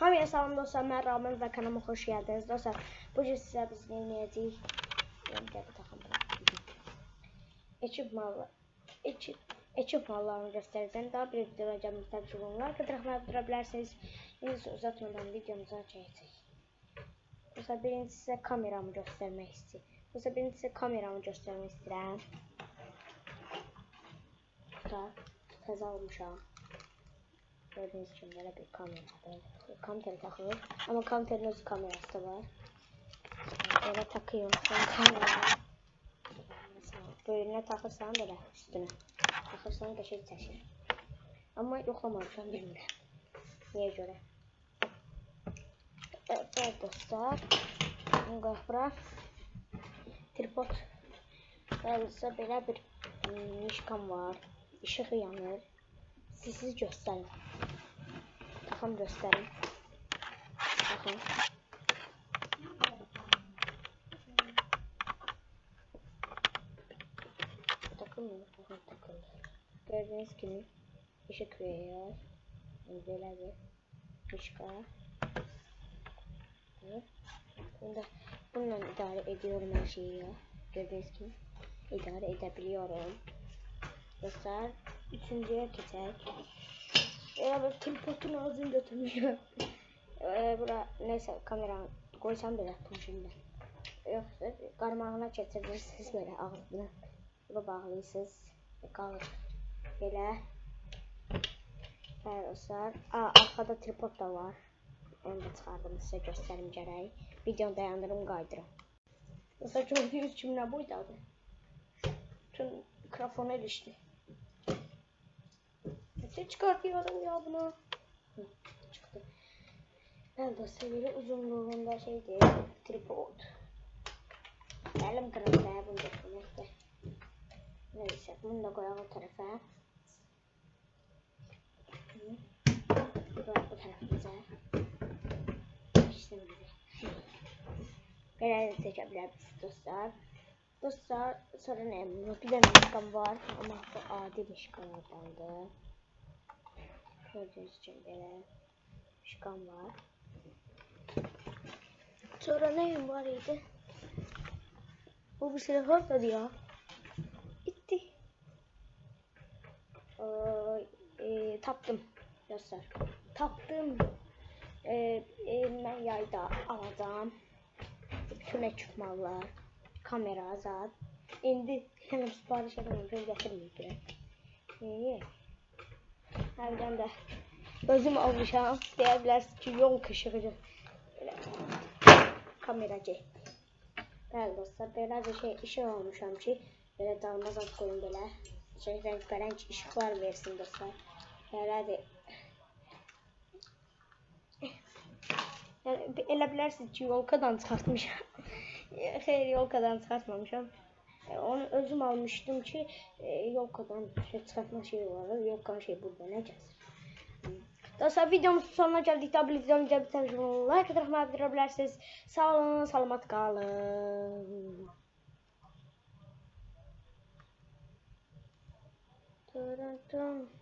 Hamıya salam dostlar, mən Ramin və kanalıma xoş gəldiniz. Dostlar, bu gün sizə biz nə edəcəyik? Yəni, gəl taxım bunu. Ekip mallar, ekip, ekip mallarını göstərəcəm. Daha bir videoda gəlmək təbii bunlar. Qıdıraqma yaptıra bilərsiniz. İndi uzatmadan videomuza çəkəcək. Dostlar, birinci sizə kameramı göstərmək istəyirəm. Dostlar, birinci sizə kameramı göstərmək istəyirəm. Dostlar, təzə almışam. Gördüğünüz gibi böyle bir kamera. Kamera takılır. Ama kameranın öz kamerası da var. Böyle takıyorum. Sonra kamera. Mesela böyüne takırsan böyle üstüne. Takırsan da şey taşır. Ama yoklamamışam bilmirəm. Niye göre? Evet, dostlar. Bunu qoyaq bura. Tripod. Böylece belə bir hmm, nişkam var. Işığı yanır. Sizi göstərim. Baxın göstərim. Baxın. Takılmıyor. Baxın takıldı. Gördüğünüz kimi ışık veriyor. Böyle bir. Evet. Bunda, bununla idare ediyorum her şeyi ya. Gördüğünüz gibi idare edebiliyorum. Dostlar üçüncüye geçecek. Ya ben tripodun ağzını götürmüyor. ee, bura neyse kamera koysam bile şimdi. Yoksa qarmağına keçirirsiniz böyle ağzını. Bunu bağlayırsınız. Qalır. Belə. Bəli dostlar. Aa, arkada tripod da var. Onu da çıxardım sizə göstərim gərək. Videonu dayandırım qaydırım. Dostlar gördüğünüz kimi nə boydadır. Bütün mikrofona ilişdi. Nasıl çıkartıyorum ya bunu? Hı, çıktı. Ben de sevgili uzunluğunda şey değil. Tripod. Elim kırıldı ya bunu getirmekte. Neyse bunu da koyalım o tarafa. Hı. Bu tarafımıza. İşte böyle. Genelde seçebilirsiniz dostlar. Dostlar sonra ne? Bir de mişkan var ama bu adi mişkanlardandı. Gibi böyle mişkan var. Sonra neyim var idi? Bu bir silah olmadı ya. Gitti. Ee, e, taptım dostlar. Taptım. Ee, e, ben yayda alacağım. Bütün ekipmanlar. Kamera azad. İndi hemen sipariş edemem. Ben getirmeyeyim direkt. İyi. Harbiden de özüm almışam. Deyə bilərsiniz ki, yol kışıqıcı. Belə kameracı. Bəli dostlar, belə bir şey işıq almışam ki, belə dalmaz ad qoyun belə. Şey rəngbərəng işıqlar versin dostlar. Belədir. Yəni elə bilərsiniz ki, yolkadan çıxartmışam. Xeyr, yolkadan çıxartmamışam. E, Onu özüm almışdım ki, e, yolkadan şey çıxartma şey var. Yolkanın şey burada gəzir. Dostlar videomuzun sonuna gəldik. Daha bir videonun gəlib təbii like ataraq mənə bildirə bilərsiniz. Sağ olun, salamat qalın. Dun dun dun.